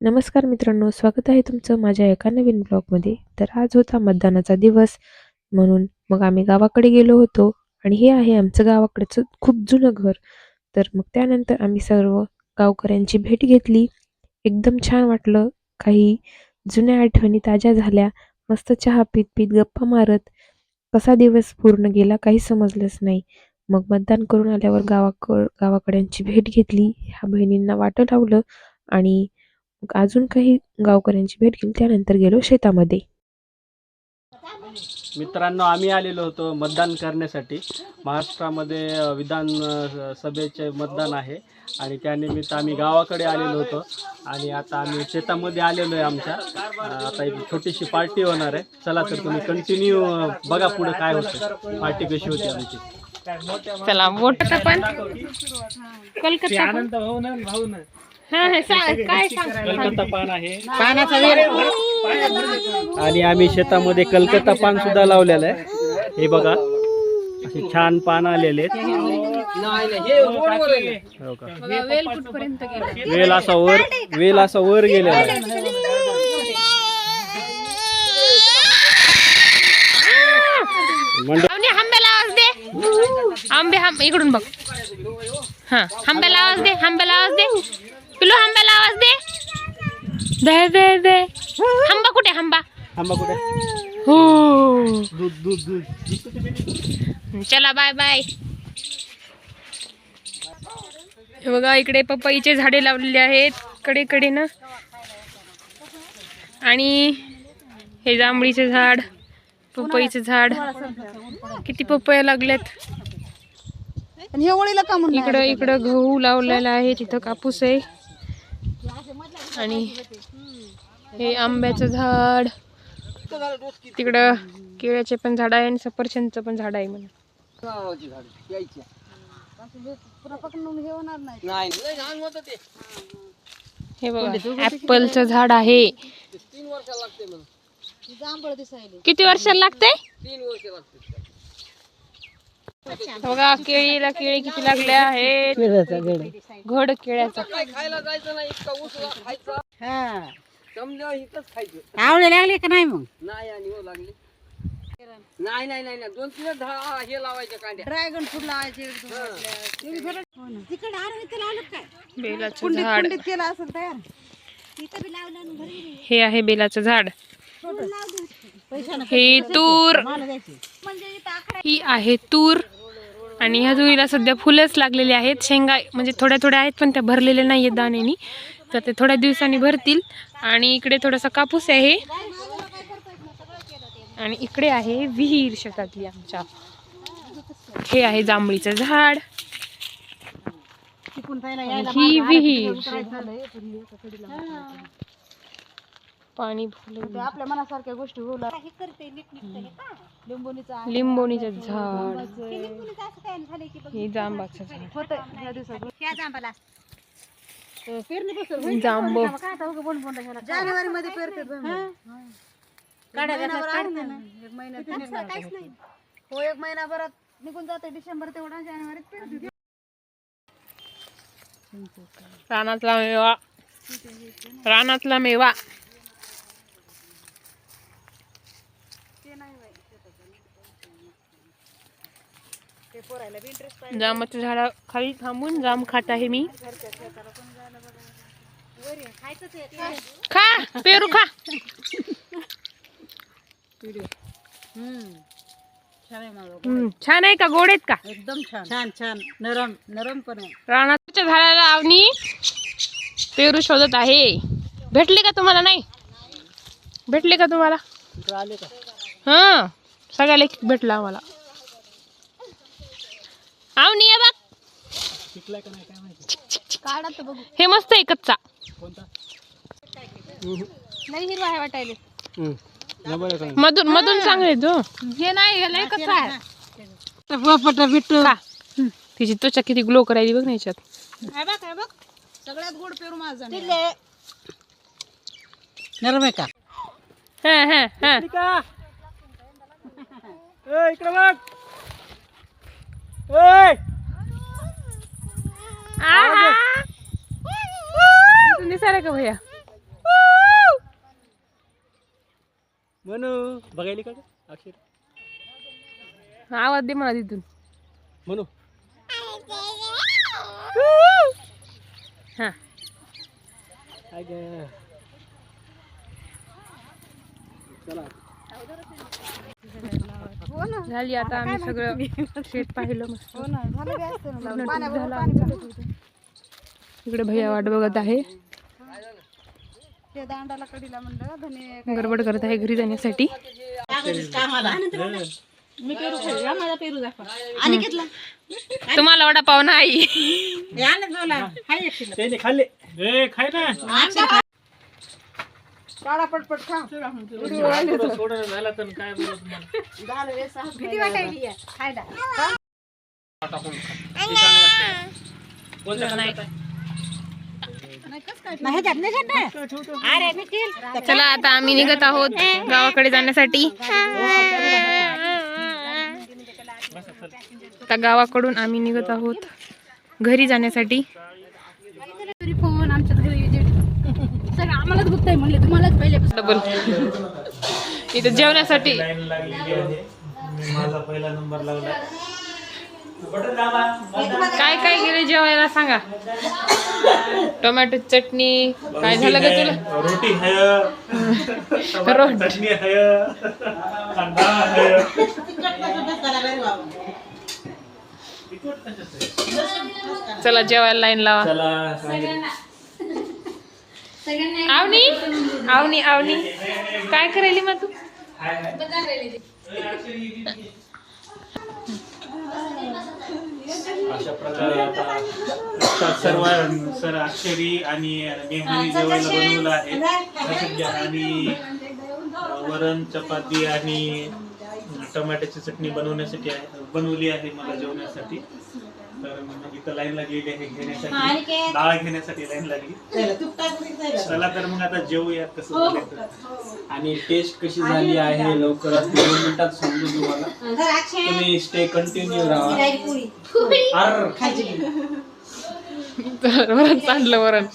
नमस्कार मित्रांनो स्वागत आहे तुमचं माझ्या एका नवीन ब्लॉगमध्ये. तर आज होता मतदानाचा दिवस म्हणून मग आम्ही गावाकडे गेलो होतो आणि हे आहे आमचं गावाकडचं खूप जुनं घर. तर मग त्यानंतर आम्ही सर्व गावकऱ्यांची भेट घेतली. एकदम छान वाटलं. काही जुन्या आठवणी ताज्या झाल्या. मस्त चहा पीत पीत गप्पा मारत. कसा दिवस पूर्ण गेला काही समजलंच नाही. मग मतदान करून आल्यावर गावाकड गावाकड्यांची भेट घेतली. ह्या बहिणींना वाटं लावलं आणि मग अजून काही गावकऱ्यांची भेट घेतली त्यानंतर गेलो शेतामध्ये. मित्रांनो आम्ही आलेलो होतो मतदान करण्यासाठी. महाराष्ट्रामध्ये विधान सभेचे मतदान आहे आणि त्यानिमित्त आम्ही गावाकडे आलेलो होतो आणि आता आम्ही शेतामध्ये आलेलो आहे आमच्या. आता एक छोटीशी पार्टी होणार आहे. चला तर तुम्ही कंटिन्यू बघा पुढे काय होतं. पार्टी कशी होती आमची. चला वोट पण. कलकत्ता पण. हा, हा, सांग, काय कलकत्ता पान आहे. आणि आम्ही शेतामध्ये कलकत्ता पान सुद्धा लावलेलं आहे. हे बघा असे छान पान आलेले आहेत. हो वेल कुठपर्यंत गेला? वेल असा वर वेल असा वर गेलेला आहे. आंब्याला आवाज दे. आंबे हांब इकडून बघ. हा आंब्याला आवाज दे आंब्याला आवाज दे. पिलू आंब्याला आवाज दे. दे दे दे. आंबा कुठे आंबा आंबा कुठे? हो. दूध दूध दूध. चला बाय बाय. हे बघा इकडे पपईचे झाडे लावलेले आहेत. कडे ना. आणि हे जांभळीचे झाड पपईचे झाड. किती पपया लागल्यात. आणि हे ओळीला का म्हणून इकडं इकडं गहू लावलेला आहे तिथं कापूस आहे. आणि हे आंब्याचं झाड. तिकडं केळ्याचे पण झाड आहे आणि सफरचंदचं पण झाड आहे म्हणून. पकडून हे होणार नाही. हे बघा ऍपलचं झाड आहे. हे किती वर्षाला लागते. बघा केळीला केळी किती लागल्या आहेत. घड केळ्याचा. आवडे लागले का नाही मग? नाही नाही नाही नाही दोन तीन दहा हे लावायचे कांड्या ड्रॅगन फ्रूट लावायचे तिकडे आलं काय? बेलाचं झाड. केलं असेल तयार. हे आहे बेलाचं झाड. हे तूर. ही आहे तूर. आणि ह्या तुरीला सध्या फुलंच लागलेली आहेत. शेंगा म्हणजे थोड्या थोड्या आहेत पण त्या भरलेल्या नाही आहेत दाण्यानी. तर ते थोड्या दिवसांनी भरतील. आणि इकडे थोडासा कापूस आहे. आणि इकडे आहे विहीर शेतातली आमच्या. हे आहे जांभळीचं झाड. ही विहीर. पाणी भरलेलं आपल्या मनासारख्या गोष्टी बोला लिंबोनीचा लिंबोणीचं झाड. हे जांबाचं झाड. होत ह्या दिवसात. पेरणी बसेल जांब. जानेवारी मध्ये महिन्यात हो एक महिनाभरात निघून जाते डिसेंबर तेवढा जानेवारीत पेरतात. रानातला मेवा. रानातला मेवा. जांबाच्या झाडा खाली थांबून जाम खात आहे मी. खा पेरू खा. छान आहे का? गोड आहेत का? एकदम छान. छान छान. नरम नरम पण आहे. रानाच्या झाडाला आवनी पेरू शोधत आहे. भेटले का तुम्हाला? नाही. भेटले का तुम्हाला? हा सगळ्याला एक भेटला आम्हाला आवनी ये बघ. काढा तर बघू. हे मस्त आहे कच्चा. नाही हिरवा आहे वाटायले. मधून मधून चांगले तो. हे नाही हे लय कच्चा आहे. पोपट बिट्टू तिची त्वचा किती ग्लो करायली बघ ना याच्यात. काय बघ काय बघ. सगळ्यात गोड पेरू माझा नरम आहे का? हा हा हा. Hei, kerabat. Hei. Aha. Ini saya ke bawah ya. Mana? Bagai lihat akhir. Nah, Awas di mana itu? Mana? Hah. Aja. झाली आता आम्ही सगळं शेत पाहिलं मस्त. हो. इकडे भैया वाट बघत आहे. ते दांडाला कडीला म्हणलं धने गडबड करत आहे घरी जाण्यासाठी. आणि घेतला तुम्हाला वडापाव नाही. त्याने खाल्ले. ए खाय ना. काढा पटपट खा सोडून झाला तर काय बोलत तुम्हाला भीती वाटायची आहे. खायला नाही त्यात नाही घेत ना. अरे निखिल. चला आता आम्ही निघत आहोत गावाकडे जाण्यासाठी. आता गावाकडून आम्ही निघत आहोत घरी जाण्यासाठी. फोन विजिट आम्हालाच गुप्त आहे म्हणले तुम्हालाच पहिले डबल इथं जेवण्यासाठी लाईन लागलेली आहे. मी माझा पहिला नंबर लागला. काय काय गेले जेवायला सांगा. टोमॅटो चटणी. काय झालं का तुला? रोटी है रोटी. चटणी कांदा चला जेवायला लाईन लावा. चला आवनी? आवनी आवनी. काय करायली मग तू? अशा प्रकारे आता सर्व सर अक्षरी आणि मेहंदी जेवायला बनवलं आहे. आणि वरण चपाती आणि टमाट्याची चटणी बनवण्यासाठी आहे बनवली आहे मला जेवण्यासाठी तर इथं लाईन लागलेली आहे घेण्यासाठी डाळ घेण्यासाठी लाईन लागली. चला तर मग आता जेवूया कसं झालं तर. आणि टेस्ट कशी झाली आहे लवकरच? दोन मिनिटात समजू तुम्हाला. तुम्ही स्टे कंटिन्यू राहा. अर वरण चांगलं वरण.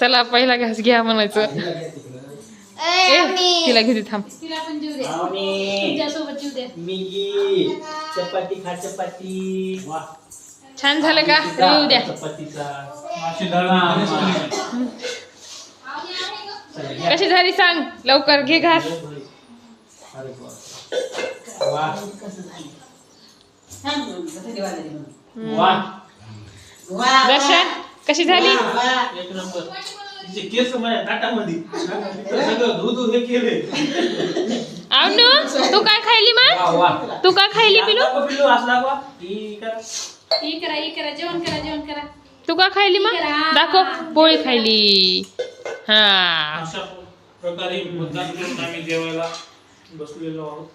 चला पहिला घास घ्या म्हणायचं. ए, तिला घेते थांब. मिगी चपाती खा चपाती. वा. छान झालं का? येऊ द्या. मी कशी झाली सांग? लवकर घे घास. वा. वा. दर्शन कशी झाली? एक नंबर. तिचे केस माझ्या ताटामध्ये. सगळं धुधू हे केले आवनू तू काय खायली मग? तू काय खायली पिलू? दाखवा पिल्लू असं दाखवा. ही करा. हे करा हे करा जेवण करा जेवण करा. तू का खायली मग? दाखव पोळी खायली. हा. अशा प्रकारे मतदान करून आम्ही जेवायला बसलेलो आहोत.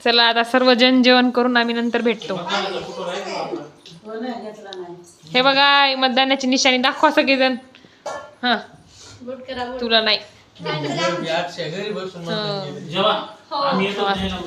चला आता सर्वजण जेवण करून आम्ही नंतर भेटतो. हे बघा मतदानाची निशाणी दाखवा सगळेजण. हा. गुड करा गुड तुला नाही. जेव्हा आम्ही येतो न्यायला.